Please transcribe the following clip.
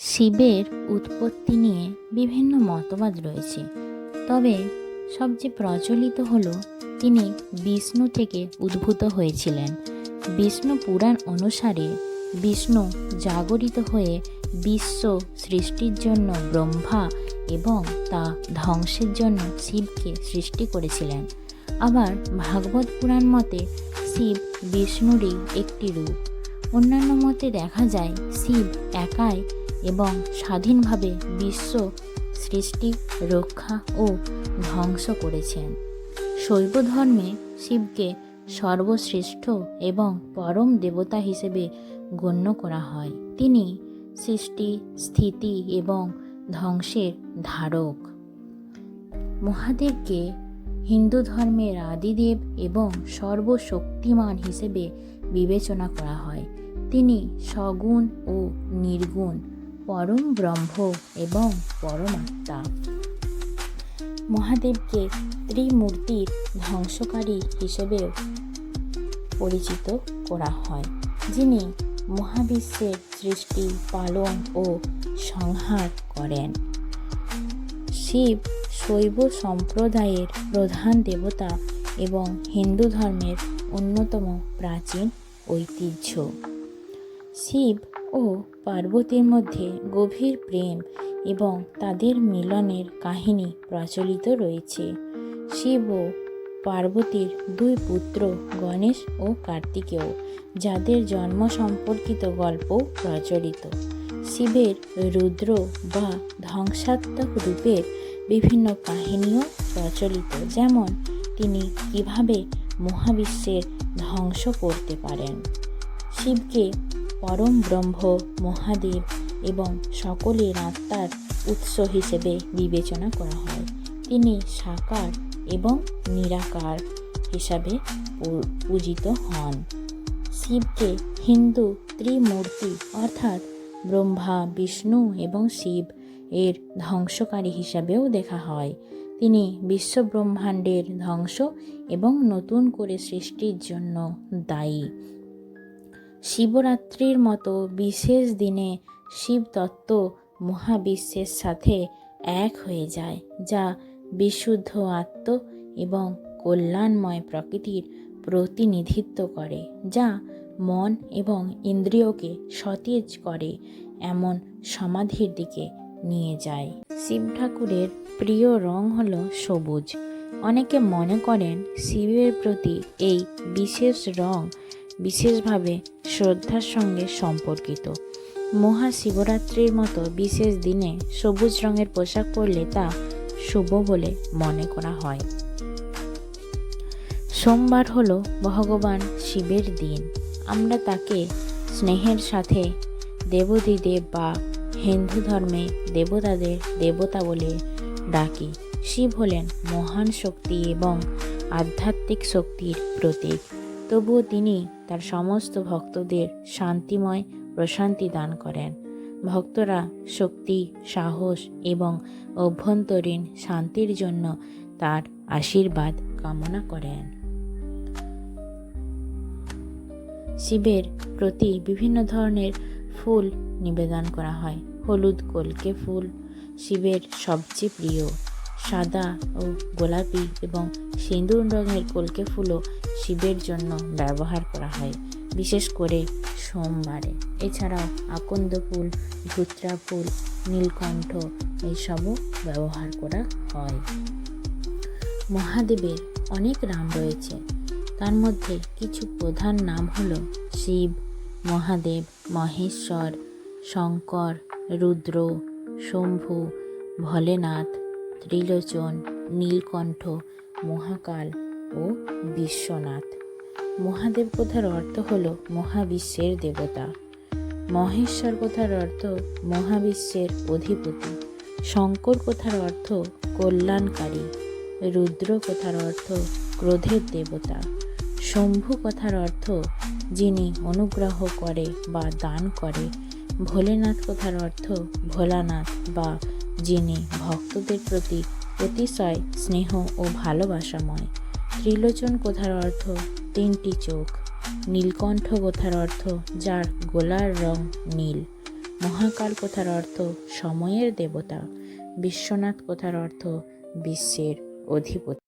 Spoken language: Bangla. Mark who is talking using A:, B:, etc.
A: শিবের উৎপত্তি নিয়ে বিভিন্ন মতবাদ রয়েছে। তবে সবচেয়ে প্রচলিত হল, তিনি বিষ্ণু থেকে উদ্ভূত হয়েছিলেন। বিষ্ণু পুরাণ অনুসারে বিষ্ণু জাগরিত হয়ে বিশ্ব সৃষ্টির জন্য ব্রহ্মা এবং তা ধ্বংসের জন্য শিবকে সৃষ্টি করেছিলেন। আবার ভাগবত পুরাণ মতে শিব বিষ্ণুরই একটি রূপ। অন্যান্য মতে দেখা যায়, শিব একাই এবং স্বাধীনভাবে বিশ্ব সৃষ্টি, রক্ষা ও ধ্বংস করেছেন। শৈব ধর্মে শিবকে সর্বশ্রেষ্ঠ এবং পরম দেবতা হিসেবে গণ্য করা হয়। তিনি সৃষ্টি, স্থিতি এবং ধ্বংসের ধারক। মহাদেবকে হিন্দু ধর্মের আদিদেব এবং সর্বশক্তিমান হিসেবে বিবেচনা করা হয়। তিনি সগুণ ও নির্গুণ। পরম ব্রহ্ম এবং পরমাত্মা। মহাদেবকে ত্রিমূর্তির ধ্বংসকারী হিসেবেও পরিচিত করা হয়, যিনি মহাবিশ্বের সৃষ্টি, পালন ও সংহার করেন। শিব শৈব সম্প্রদায়ের প্রধান দেবতা এবং হিন্দু ধর্মের অন্যতম প্রাচীন ঐতিহ্য। শিব ও পার্বতীর মধ্যে গভীর প্রেম এবং তাদের মিলনের কাহিনী প্রচলিত রয়েছে। শিব ও পার্বতীর দুই পুত্র গণেশ ও কার্তিকেয়, যাদের জন্ম সম্পর্কিত গল্প প্রচলিত। শিবের রুদ্র বা ধ্বংসাত্মক রূপের বিভিন্ন কাহিনীও প্রচলিত, যেমন তিনি কীভাবে মহাবিশ্বের ধ্বংস করতে পারেন। শিবকে পরম ব্রহ্ম, মহাদেব এবং সকলের আত্মার উৎস হিসেবে বিবেচনা করা হয়। তিনি সাকার এবং নিরাকার হিসাবে পূজিত হন। শিবকে হিন্দু ত্রিমূর্তি অর্থাৎ ব্রহ্মা, বিষ্ণু এবং শিব এর ধ্বংসকারী হিসাবেও দেখা হয়। তিনি বিশ্বব্রহ্মাণ্ডের ধ্বংস এবং নতুন করে সৃষ্টির জন্য দায়ী। শিবরাত্রির মতো বিশেষ দিনে শিব তত্ত্ব মহাবিশ্বের সাথে এক হয়ে যায়, যা বিশুদ্ধ আত্ম এবং কল্যাণময় প্রকৃতির প্রতিনিধিত্ব করে, যা মন এবং ইন্দ্রিয়কে সতেজ করে, এমন সমাধির দিকে নিয়ে যায়। শিব ঠাকুরের প্রিয় রং হলো সবুজ। অনেকে মনে করেন শিবের প্রতি এই বিশেষ রং বিশেষভাবে শ্রদ্ধার সঙ্গে সম্পর্কিত। মহাশিবরাত্রির মতো বিশেষ দিনে সবুজ রঙের পোশাক পরলে তা শুভ বলে মনে করা হয়। সোমবার হলো ভগবান শিবের দিন। আমরা তাকে স্নেহের সাথে দেবদিদেব বা হিন্দু ধর্মে দেবতাদের দেবতা বলে ডাকি। শিব হলেন মহান শক্তি এবং আধ্যাত্মিক শক্তির প্রতীক। তবুও তিনি তার সমস্ত ভক্তদের শান্তিময় প্রশান্তি দান করেন। ভক্তরা শক্তি, সাহস এবং অভ্যন্তরীণ শান্তির জন্য তার আশীর্বাদ কামনা করেন। শিবের প্রতি বিভিন্ন ধরনের ফুল নিবেদন করা হয়। হলুদ কলকে ফুল, শিবের সবচেয়ে প্রিয়। সাদা ও গোলাপি এবং সিঁদুর রঙের কলকে ফুলও শিবের জন্য ব্যবহার করা হয়, বিশেষ করে সোমবারে। এছাড়াও আকন্দ ফুল, ধুত্রা ফুল, নীলকণ্ঠ এইসবও ব্যবহার করা হয়। মহাদেবের অনেক নাম রয়েছে। তার মধ্যে কিছু প্রধান নাম হলো শিব, মহাদেব, মহেশ্বর, শঙ্কর, রুদ্র, শম্ভু, ভোলেনাথ ত্রিলোচন, নীলকণ্ঠ, মহাকাল ও বিশ্বনাথ। মহাদেব কথার অর্থ হল মহাবিশ্বের দেবতা। মহেশ্বর কথার অর্থ মহাবিশ্বের অধিপতি। শঙ্কর কথার অর্থ কল্যাণকারী। রুদ্র কথার অর্থ ক্রোধের দেবতা। শম্ভু কথার অর্থ যিনি অনুগ্রহ করে বা দান করে। ভোলেনাথ কথার অর্থ ভোলানাথ বা যিনি ভক্তদের প্রতি অতিশয় স্নেহ ও ভালোবাসাময়। ত্রিলোচন কথার অর্থ তিনটি চোখ। নীলকণ্ঠ কথার অর্থ যার গোলার রং নীল। মহাকাল কথার অর্থ সময়ের দেবতা। বিশ্বনাথ কথার অর্থ বিশ্বের অধিপতি।